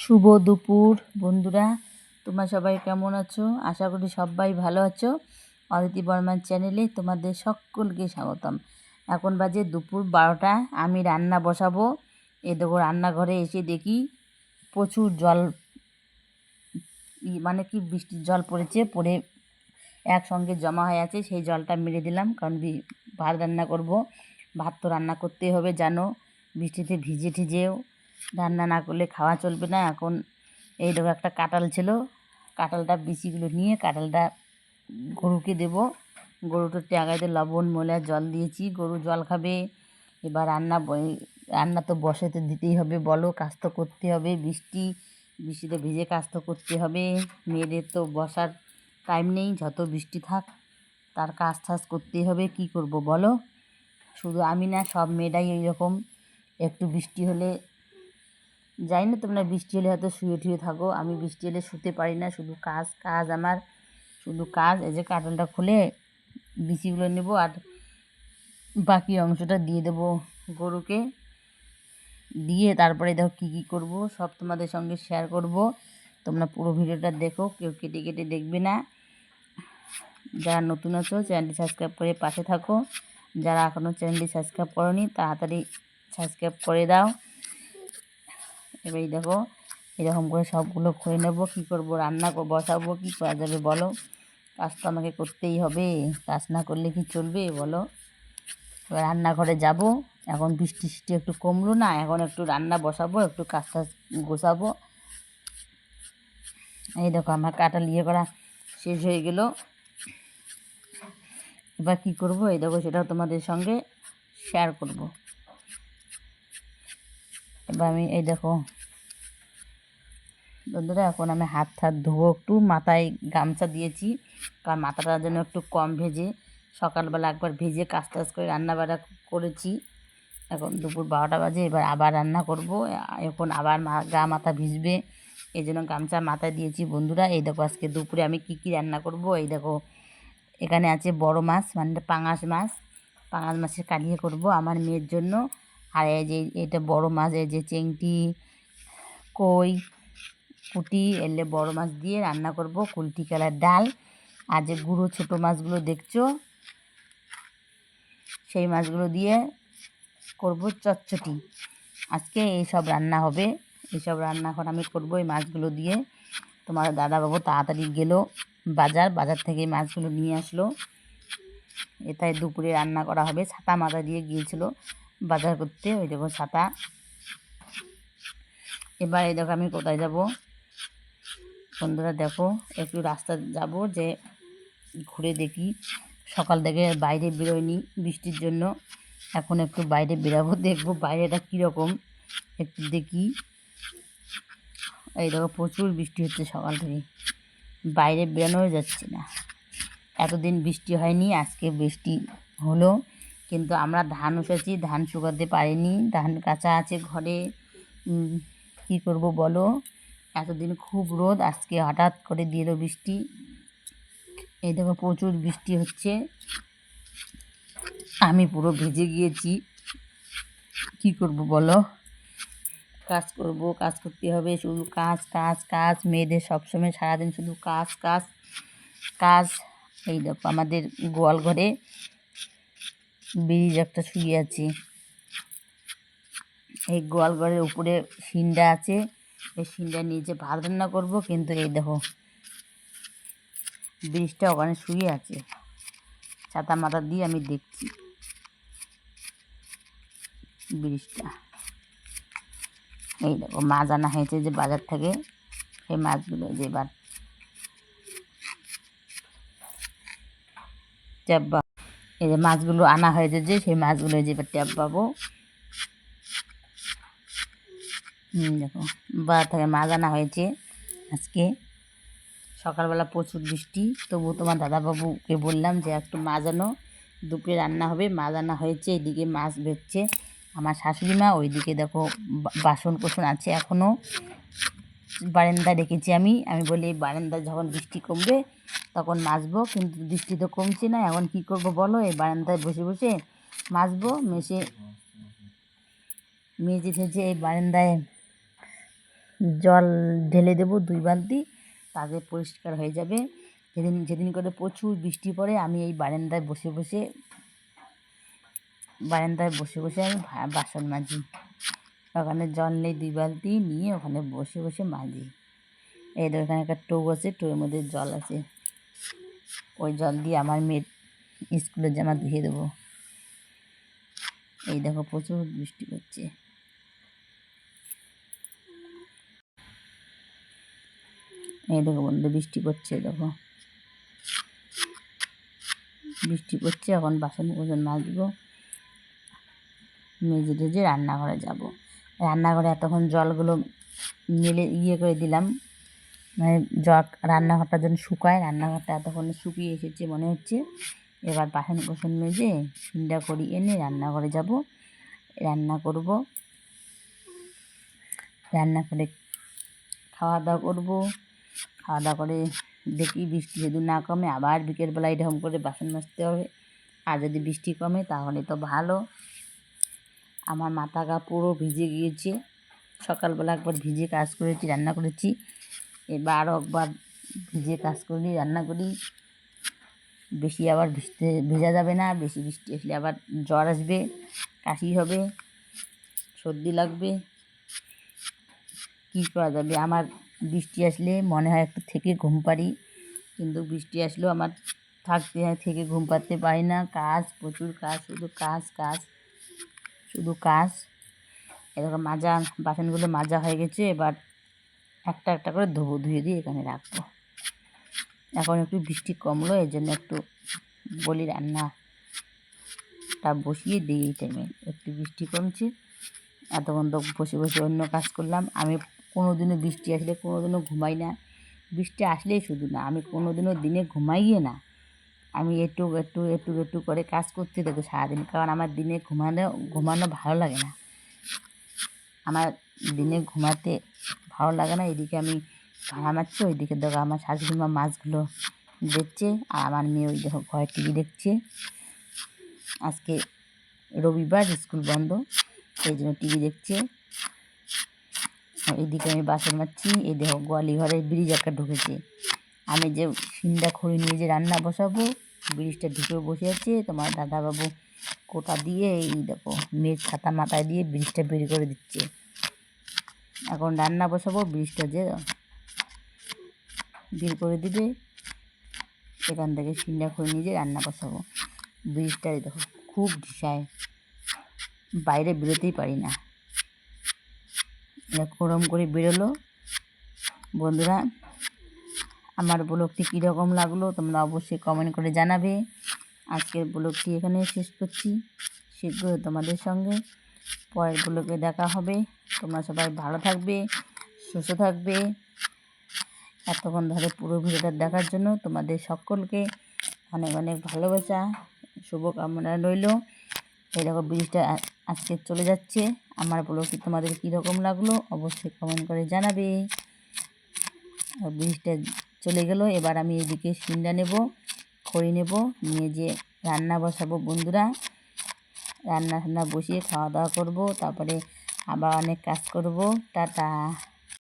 শুভ দুপুর, বন্ধুরা। তোমরা সবাই কেমন আছো? আশা করি সবাই ভালো আছো। অদিতি বর্মার চ্যানেলে তোমাদের সকলকে স্বাগতম। এখন বাজে দুপুর বারোটা। আমি রান্না বসাবো। এ দেখো, রান্নাঘরে এসে দেখি প্রচুর জল মানে কি বৃষ্টির জল পড়েছে, পড়ে একসঙ্গে জমা হয়ে আছে। সেই জলটা মেরে দিলাম, কারণ ভাত রান্না করব। ভাত তো রান্না করতেই হবে, জানো। বৃষ্টিতে ভিজে ঠিজেও রান্না না করলে খাওয়া চলবে না। এখন এই দেখো একটা কাঁঠাল ছিল। কাঁঠালটা বিচিগুলো নিয়ে কাঁঠালটা গরুকে দেব। গরুটার ট্যাগাইতে লবণ, ময়লা, জল দিয়েছি। গরু জল খাবে। এবার রান্না রান্না তো বসাতে দিতেই হবে বলো। কাজ তো করতে হবে। বৃষ্টি, বৃষ্টিতে ভিজে কাজ তো করতে হবে। মেয়েদের তো বসার টাইম নেই। যত বৃষ্টি থাক, তার কাজ টাজ করতেই হবে। কি করব বলো? শুধু আমি না, সব মেয়েরাই এইরকম। একটু বৃষ্টি হলে যাই না তোমরা বৃষ্টি হলে হয়তো শুয়ে ঠুয়ে থাকো, আমি বৃষ্টি হলে শুতে পারি না, শুধু কাজ কাজ আমার, শুধু কাজ, এই যে কাঁঠালটা খুলে বিচিগুলো নেব আর বাকি অংশটা দিয়ে দেবো গরুকে। দিয়ে তারপরে দেখো কী কী করব, সব তোমাদের সঙ্গে শেয়ার করব। তোমরা পুরো ভিডিওটা দেখো, কেউ কেটে কেটে দেখবে না। যারা নতুন আছো চ্যানেলটি সাবস্ক্রাইব করে পাশে থাকো। যারা এখনও চ্যানেলটি সাবস্ক্রাইব করনি, তাড়াতাড়ি সাবস্ক্রাইব করে দাও। এবার এই দেখো, এরকম করে সবগুলো খুঁয়ে নেব, কী করব, রান্না বসাবো কী করা যাবে বলো? কাজ তো আমাকে করতেই হবে, কাজ না করলে কি চলবে বলো? এবার রান্নাঘরে যাব, এখন বৃষ্টি বৃষ্টি একটু কমলো না, এখন একটু রান্না বসাবো, একটু কাজ টাজ গোছাবো। এই দেখো, আমার কাটা ইয়ে করা শেষ হয়ে গেল। এবার কী করব, এই দেখো, সেটাও তোমাদের সঙ্গে শেয়ার করব। এবার আমি এই দেখো। বন্ধুরা, এখন আমি হাত হাত ধোবো একটু, মাথায় গামছা দিয়েছি, কারণ মাথাটা যেন একটু কম ভেজে, সকালবেলা একবার ভেজে কাজ টাজ করে রান্না বান্না করেছি। এখন দুপুর বারোটা বাজে, এবার আবার রান্না করব। এখন আবার গা মাথা ভিজবে, এই জন্য গামছা মাথায় দিয়েছি। বন্ধুরা, এই দেখো আজকে দুপুরে আমি কি কি রান্না করব? এই দেখো, এখানে আছে বড় মাছ মানে পাঙাশ মাছ, পাঙাশ মাছের কালিয়ে করব আমার মেয়ের জন্য। আর এই যে এটা বড় মাছ, এই যে চেংটি কই পুঁটি এলে বড় মাছ দিয়ে রান্না করব কুলটি কালার ডাল। আর যে গুঁড়ো ছোটো মাছগুলো দেখছ, সেই মাছগুলো দিয়ে করব চচ্চটি। আজকে এইসব রান্না হবে। এইসব রান্না এখন আমি করব এই মাছগুলো দিয়ে। তোমার দাদাবাবু তাড়াতাড়ি গেলো বাজার বাজার থেকে মাছগুলো নিয়ে আসলো। এটাই দুপুরে রান্না করা হবে, ছাতা মাথা দিয়ে গিয়েছিল। বাজার করতে, ওই দেখো ছাতা এবার এই দেখো আমি কোথায় যাব? বন্ধুরা দেখো, একটু রাস্তা যাব যে ঘুরে দেখি। সকাল থেকে বাইরে বেরোয়নি বৃষ্টির জন্য। এখন একটু বাইরে বেরাবো, দেখব বাইরেটা কীরকম। একটু দেখি। এই দেখো প্রচুর বৃষ্টি হচ্ছে সকাল থেকে। বাইরে বেরোনোই যাচ্ছে না। এতদিন বৃষ্টি হয়নি, আজকে বৃষ্টি হলো। কিন্তু আমরা ধান উঠেছি, ধান শুকাতে পারিনি, ধান কাঁচা আছে ঘরে। কী করব বলো? এতদিন খুব রোদ, আজকে হঠাৎ করে দিল বৃষ্টি। এই দেখো প্রচুর বৃষ্টি হচ্ছে। আমি পুরো ভেজে গিয়েছি। কি করব বলো? কাজ করব, কাজ করতে হবে, শুধু কাজ কাজ কাজ। মেয়েদের সবসময় সারাদিন শুধু কাজ কাজ কাজ। এই দেখো আমাদের গোয়াল ঘরে ব্রিজ একটা শুয়ে আছে। এই গোয়াল ঘরের উপরে সিন্ডা আছে। এই সিন্ডা নিচে ভাত রান্না করব, কিন্তু এই দেখো, ব্রিজটা ওখানে শুয়ে আছে। ছাতা মাথা দিয়ে আমি দেখছি ব্রিজটা। এই দেখো, মাছ আনা হয়েছে যে বাজার থেকে। সেই মাছগুলো যে এবার এই যে মাছগুলো আনা হয়েছে যে, সেই মাছগুলো এই যে এবার ট্যাপ পাবো। দেখো বা থেকে মাছ আনা হয়েছে আজকে। সকালবেলা প্রচুর বৃষ্টি, তবু তোমার দাদাবাবুকে বললাম যে, একটু মাছ আনো। দুপুরে রান্না হবে, মাছ আনা হয়েছে, এদিকে মাছ বেচছে আমার শাশুড়ি মা ওইদিকে দেখো বাসন কোসন আছে এখনও বারান্দায় রেখেছি আমি। আমি বলি এই বারান্দায় যখন বৃষ্টি কমবে, তখন মাজবো কিন্তু বৃষ্টি তো কমছে না, এখন কী করব বলো? এই বারান্দায় বসে বসে মাজবো মেশে মেজে ঠেজে এই বারান্দায় জল ঢেলে দেবো, দুই বালতি, তাতে পরিষ্কার হয়ে যাবে। যেদিন যেদিন করে প্রচুর বৃষ্টি পড়ে, আমি এই বারান্দায় বসে বসে, বারান্দায় বসে বসে আমি বাসন মাজি। ওখানে জল নেই দুই বালতি নিয়ে ওখানে বসে বসে মাজি। এই দেখো এখানে একটা টোপ আছে টোয়ের মধ্যে জল আছে। ওই জল দিয়ে আমার মেয়ের স্কুলের জামা ধুয়ে দেবো। এই দেখো প্রচুর বৃষ্টি হচ্ছে। এই দেখো বন্ধু, বৃষ্টি পড়ছে, দেখো। বৃষ্টি পড়ছে, এখন বাসন কোসন মাজবো মেজে টেজে রান্না রান্নাঘরে যাব। রান্নাঘরে এতক্ষণ জলগুলো মেলে ইয়ে করে দিলাম। মানে জল রান্নাঘরটা যেন শুকায়, রান্নাঘরটা এতক্ষণ শুকিয়ে এসেছে মনে হচ্ছে। এবার বাসন কোসন মেজে সিন্ডা করি এনে রান্নাঘরে যাব। রান্না করব। রান্না করে খাওয়া দাওয়া করব। খাওয়া দাওয়া করে দেখি বৃষ্টি যদি না কমে, আবার বিকেলবেলা এরকম করে বাসন মাজতে হবে। আর যদি বৃষ্টি কমে তাহলে তো ভালো। আমার মাথা গা পুরো ভিজে গিয়েছে। সকালবেলা একবার ভিজে কাজ করেছি, রান্না করেছি। এবার আরও একবার ভিজে কাজ করি রান্না করি। বেশি আবার ভিজতে, ভেজা যাবে না, বেশি বৃষ্টি আসলে আবার জ্বর আসবে, কাশি হবে, সর্দি লাগবে। কী করা যাবে? আমার বৃষ্টি আসলে মনে হয় একটু থেকে ঘুম পারি কিন্তু বৃষ্টি আসলেও আমার থাকতে হয়, থেকে ঘুম পাড়তে পারি না। কাজ, প্রচুর কাজ, শুধু কাজ কাজ। শুধু কাজ। এরকম মাজা, বাসনগুলো মাজা হয়ে গেছে, এবার একটা একটা করে ধোবো, ধুয়ে দিয়ে এখানে রাখব। এখন একটু বৃষ্টি কমলো, এই জন্য একটু বলি রান্নাটা বসিয়ে দিই এই টাইমে একটু বৃষ্টি কমছে, এতক্ষণ তো বসে বসে অন্য কাজ করলাম। আমি কোনো দিনও বৃষ্টি আসলে কোনো দিনও ঘুমাই না। বৃষ্টি আসলেই শুধু না, আমি কোনো দিনও দিনে ঘুমাইয়ে না। আমি একটু একটু একটু একটু করে কাজ করতে থাকি সারাদিন। কারণ আমার দিনে ঘুমানো ঘুমানো ভালো লাগে না। আমার দিনে ঘুমাতে ভালো লাগে না। এদিকে আমি ভাড়া মারছি, ওইদিকে দেখো আমার শাশুড়ি মা মাছগুলো দেখছে আর আমার মেয়ে ওই দেখো ঘরে টিভি দেখছে। আজকে রবিবার, স্কুল বন্ধ সেই জন্য টিভি দেখছে। এদিকে আমি বাসন মারছি, এই দেখো গোয়ালি ঘরে ব্রিজ একটা ঢুকেছে। আমি যে সিন্ডা খড়ি নিয়ে যে রান্না বসাবো, ব্রিজটা ঢুকে বসে আছে, তোমার দাদাবাবু কোটা দিয়ে এই দেখো, মেয়ের ছাতা মাথায় দিয়ে ব্রিজটা বের করে দিচ্ছে। এখন রান্না বসাবো, ব্রিজটা যে বের করে দিবে, সেখান থেকে সিন্ডা খড়ি নিয়ে যে রান্না বসাবো। ব্রিজটাই দেখো, খুব ঢিসায়, বাইরে বেরোতেই পারি না। ওরম করে বেরোলো। বন্ধুরা আমার ব্লগটি কীরকম লাগল তোমরা অবশ্যই কমেন্ট করে জানাবে। আজকের ব্লগটি এখানে শেষ করছি। শীঘ্রই তোমাদের সঙ্গে পরের ব্লগে দেখা হবে। তোমরা সবাই ভালো থাকবে, সুস্থ থাকবে। এতক্ষণ ধরে পুরো ভিডিওটা দেখার জন্য তোমাদের সকলকে অনেক অনেক ভালোবাসা, শুভকামনা রইল। এরকম ব্রিজটা আজকে চলে যাচ্ছে। আমার ব্লগটি তোমাদের কীরকম লাগল অবশ্যই কমেন্ট করে জানাবে। ব্রিজটা চলে গেল। এবার আমি এদিকে সিন্ডা নেব, খড়ি নেব, নিয়ে যে রান্না বসাবো বন্ধুরা। রান্না টান্না বসিয়ে খাওয়া দাওয়া করব, তারপরে আবার অনেক কাজ করব। টাটা।